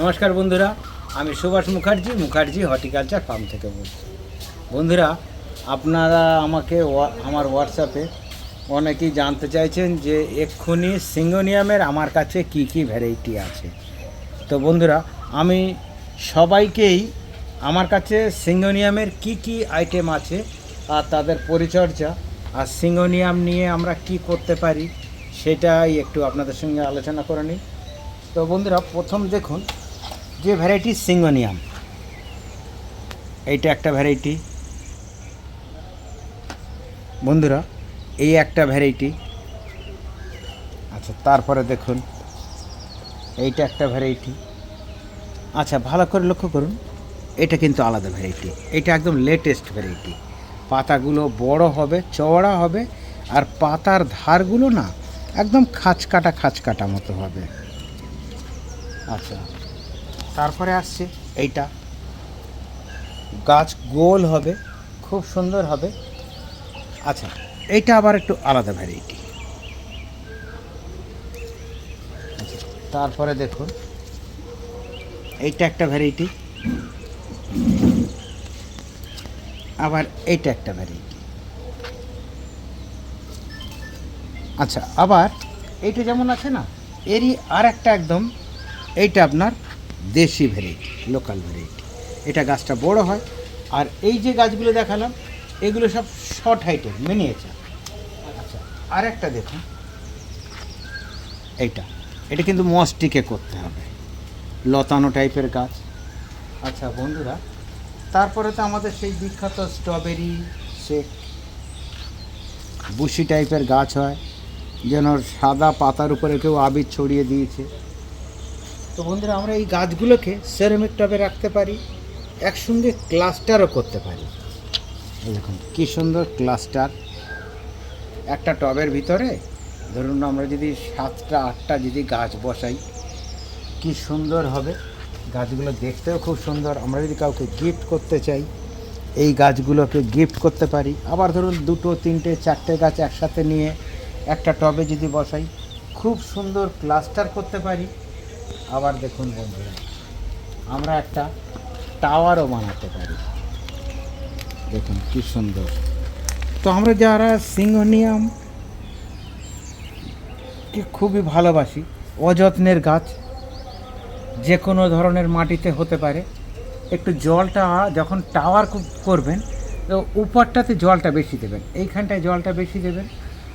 নমস্কার বন্ধুরা, আমি সুভাষ মুখার্জি মুখার্জি হর্টিকালচার ফার্ম থেকে বলছি। বন্ধুরা, আপনারা আমাকে আমার হোয়াটসঅ্যাপে অনেকেই জানতে চাইছেন যে এক্ষুনি সিঙ্গোনিয়ামের আমার কাছে কি কি ভ্যারাইটি আছে। তো বন্ধুরা, আমি সবাইকেই আমার কাছে সিঙ্গোনিয়ামের কি কি আইটেম আছে আর তাদের পরিচর্যা আর সিঙ্গোনিয়াম নিয়ে আমরা কি করতে পারি সেটাই একটু আপনাদের সঙ্গে আলোচনা করে নিই। তো বন্ধুরা, প্রথম দেখুন যে ভ্যারাইটি সিঙ্গোনিয়াম। এইটা একটা ভ্যারাইটি বন্ধুরা, এই একটা ভ্যারাইটি আচ্ছা তারপরে দেখুন, এইটা একটা ভ্যারাইটি আচ্ছা ভালো করে লক্ষ্য করুন, এটা কিন্তু আলাদা ভ্যারাইটি এটা একদম লেটেস্ট ভ্যারাইটি পাতাগুলো বড় হবে, চওড়া হবে, আর পাতার ধারগুলো না একদম খাঁচকাটা খাঁচকাটা মতো হবে। আচ্ছা। তারপরে আসছে এইটা। গাছ গোল হবে, খুব সুন্দর হবে। আচ্ছা এইটা আবার একটু আলাদা ভ্যারাইটি আচ্ছা তারপরে দেখুন, এইটা একটা ভ্যারাইটি আবার এইটা একটা ভ্যারাইটি আচ্ছা আবার এইটা যেমন আছে না, এরই আর একটা একদম, এইটা আপনার দেশি ভ্যারাইটি লোকাল ভ্যারাইটি এটা গাছটা বড় হয়, আর এই যে গাছগুলো দেখালাম, এগুলো সব শর্ট হাইটের মিনিয়েচার আচ্ছা আর একটা দেখুন। এইটা, এটা কিন্তু মস্টিকে করতে হবে। লতানো টাইপের গাছ। আচ্ছা বন্ধুরা, তারপরে তো আমাদের সেই বিখ্যাত স্ট্রবেরি শেক বুশি টাইপের গাছ হয়, যেন সাদা পাতার উপরে কেউ আবির ছড়িয়ে দিয়েছে। তো বন্ধুরা, আমরা এই গাছগুলোকে সেরামিক টবে রাখতে পারি, একসঙ্গে ক্লাস্টারও করতে পারি। দেখুন, কী সুন্দর ক্লাস্টার একটা টবের ভিতরে, ধরুন আমরা যদি সাতটা, আটটা যদি গাছ বসাই, কি সুন্দর হবে। গাছগুলো দেখতেও খুব সুন্দর। আমরা যদি কাউকে গিফট করতে চাই, এই গাছগুলোকে গিফট করতে পারি। আবার ধরুন, দুটো, তিনটে, চারটে গাছ একসাথে নিয়ে একটা টবে যদি বসাই, খুব সুন্দর ক্লাস্টার করতে পারি। আবার দেখুন বন্ধুরা, আমরা একটা টাওয়ারও বানাতে পারি। দেখুন কি সুন্দর। তো আমরা যারা সিংহনিয়াম, কে খুবই ভালোবাসি, অযত্নের গাছ, যে কোনো ধরনের মাটিতে হতে পারে, একটু জলটা যখন টাওয়ার করবেন, তো উপরটাতে জলটা বেশি দেবেন, এইখানটায় জলটা বেশি দেবেন,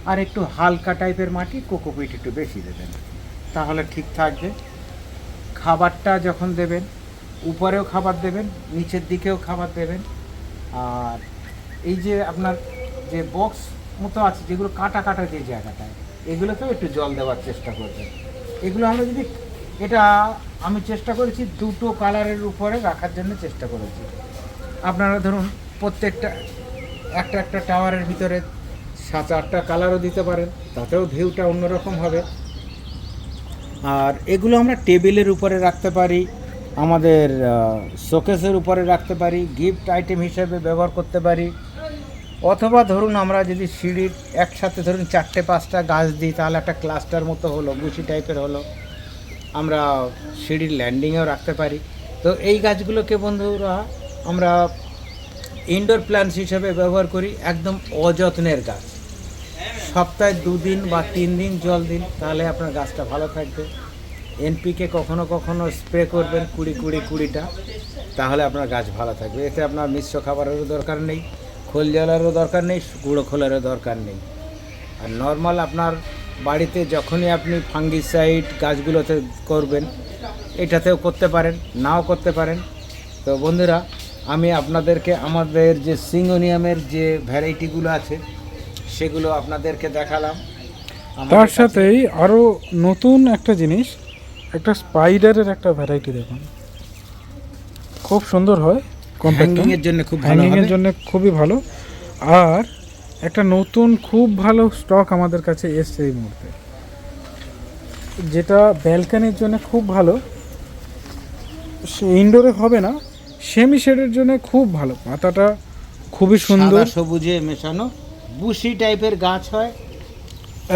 আর একটু হালকা টাইপের মাটি, কোকোপিট একটু বেশি দেবেন। তাহলে ঠিক থাকবে। খাবারটা যখন দেবেন, উপরেও খাবার দেবেন, নিচের দিকেও খাবার দেবেন। আর এই যে আপনার যে বক্স মতো আছে, যেগুলো কাটা কাটা যে জায়গাটায় এগুলোতেও একটু জল দেওয়ার চেষ্টা করবেন। এগুলো আমরা যদি, এটা আমি চেষ্টা করেছি দুটো কালারের উপরে রাখার জন্য চেষ্টা করেছি। আপনারা ধরুন প্রত্যেকটা, একটা একটা টাওয়ারের ভিতরে সাত আটটা কালারও দিতে পারেন, তাতেও ভিউটা অন্যরকম হবে। আর এগুলো আমরা টেবিলের উপরে রাখতে পারি, আমাদের শোকেসের উপরে রাখতে পারি, গিফট আইটেম হিসেবে ব্যবহার করতে পারি। অথবা ধরুন আমরা যদি সিঁড়ির একসাথে ধরুন চারটে, পাঁচটা গাছ দিই, তাহলে একটা ক্লাস্টার মতো হলো গুছি টাইপের হলো। আমরা সিঁড়ির ল্যান্ডিংয়েও রাখতে পারি। তো এই গাছগুলোকে বন্ধুরা আমরা ইনডোর প্ল্যান্টস হিসেবে ব্যবহার করি, একদম অযত্নের গাছ। সপ্তাহে দুদিন বা তিন দিন জল দিন, তাহলে আপনার গাছটা ভালো থাকবে। এনপিকে কখনো কখনো স্প্রে করবেন কুড়ি কুড়ি কুড়িটা, তাহলে আপনার গাছ ভালো থাকবে। এতে আপনার মিশ্র খাবারেরও দরকার নেই, খোল জলেরও দরকার নেই, গুঁড়ো খোলেরও দরকার নেই। আর নর্মাল আপনার বাড়িতে যখনই আপনি ফাঙ্গিসাইড গাছগুলোতে করবেন, এটাতেও করতে পারেন, নাও করতে পারেন। তো বন্ধুরা, আমি আপনাদেরকে আমাদের যে সিঙ্গোনিয়ামের যে ভ্যারাইটিগুলো আছে সেগুলো আপনাদেরকে দেখালাম। তার সাথেই আরও নতুন একটা জিনিস একটা স্পাইডারের একটা ভ্যারাইটি দেখুন। খুব সুন্দর হয় হ্যাঙ্গিং এর জন্য খুব ভালো হবে। জন্য খুবই ভালো। আর একটা নতুন খুব ভালো স্টক আমাদের কাছে এসছে এই মুহূর্তে। যেটা ব্যালকানির জন্য খুব ভালো। সে ইনডোরে হবে না সেমি শেডের জন্য খুব ভালো। পাতাটা খুবই সুন্দর। সবুজে মেশানো। বুশি টাইপের গাছ হয়।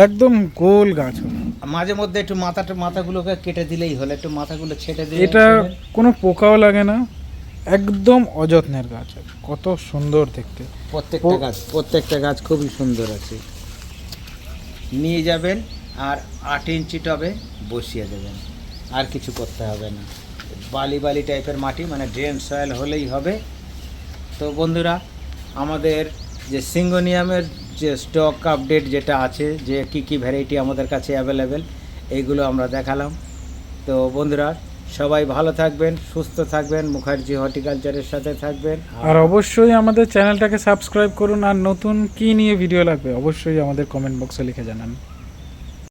একদম গোল গাছ মাঝে মধ্যে একটু মাথাটা মাথাগুলোকে কেটে দিলেই হলো একটু মাথাগুলো ছেটে দিয়ে এটা কোনো পোকাও লাগে না একদম অযত্নের গাছ কত সুন্দর দেখতে। প্রত্যেকটা গাছ প্রত্যেকটা গাছ খুবই সুন্দর আছে। নিয়ে যাবেন আর আট ইঞ্চি টবে বসিয়ে দেবেন। আর কিছু করতে হবে না। বালি বালি টাইপের মাটি মানে ড্রেন সয়েল হলেই হবে। তো বন্ধুরা আমাদের যে সিঙ্গোনিয়ামের যে স্টক আপডেট যেটা আছে, যে কি কি ভ্যারাইটি আমাদের কাছে অ্যাভেলেবেল এইগুলো আমরা দেখালাম। তো বন্ধুরা, সবাই ভালো থাকবেন, সুস্থ থাকবেন, মুখার্জি হর্টিকালচারের সাথে থাকবেন। আর অবশ্যই আমাদের চ্যানেলটাকে সাবস্ক্রাইব করুন, আর নতুন কি নিয়ে ভিডিও লাগবে, অবশ্যই আমাদের কমেন্ট বক্সে লিখে জানান।